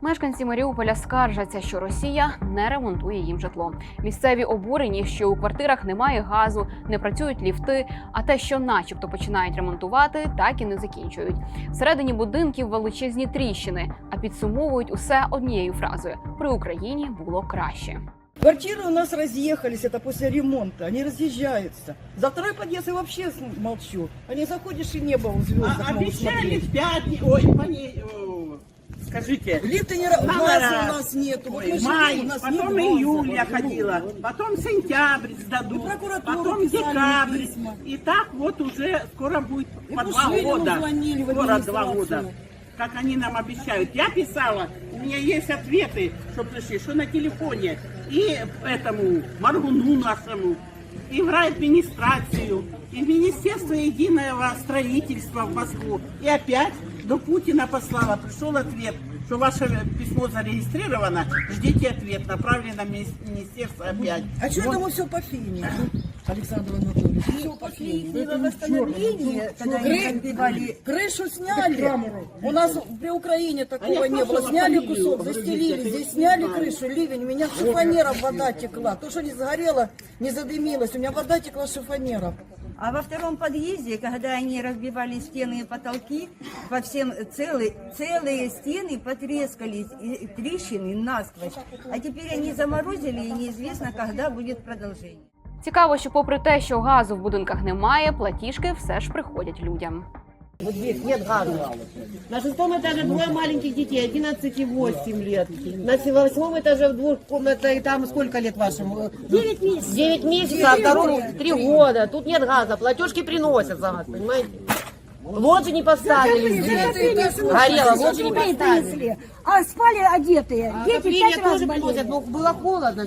Мешканці Маріуполя скаржаться, що Росія не ремонтує їм житло. Місцеві обурені, що у квартирах немає газу, не працюють ліфти. А те, що, начебто, починають ремонтувати, так і не закінчують. Всередині будинків величезні тріщини, а підсумовують усе однією фразою: при Україні було краще. Квартиры у нас разъехались, это после ремонта, они разъезжаются. За второй подъезд я вообще с- молчу. Они заходишь и небо в звездах А, могут обещали смотреть. в пятницу, ой, пони- о, Скажите, Лифта не ра- раз. у нас нету. Вот мы живем, у нас потом нет июль я ходила, потом сентябрь сдадут, прокуратуру потом писали декабрь. письма. И так вот уже скоро будет по два Пушилину года. звонили в Скоро два администрацию. года. Как они нам обещают. Я писала, у меня есть ответы, что пришли, что на телефоне. И этому Маргуну нашему, и в райадминистрацию, и в Министерство единого строительства в Москву. И опять до Путина послала, пришел ответ, что ваше письмо зарегистрировано, ждите ответ, направлено в министерство опять. А что Вот. это мы все по фене? Александр Анатольевич, все по фене. восстановление, когда они разбивали Крышу сняли. У нас при Украине такого А я не было. Сняли кусок, застелили. Здесь сняли крышу, ливень. У меня шифонером вода текла. То, что не сгорело, не задымилось. У меня вода текла шифонером. А во втором подъезде, когда они разбивали стены и потолки, по всем целые, целые стены потрескались, и трещины насквозь. А теперь они заморозили, и неизвестно, когда будет продолжение. Цікаво, що попри те, що газу в будинках немає, платіжки все ж приходять людям. Вот здесь нет газа. На шестом этаже двое маленьких детей, 11 и 8 лет. На се- восьмом этаже в двух комнатах, и там сколько лет вашему? 9 месяцев. 9 месяцев, а второму 3 года. Тут нет газа, платежки приносят за газ, понимаете? Вот же не поставили здесь. Горело, вот же не поставили. А спали одетые. А Дети отопление пять раз тоже болели. приносят, но было холодно.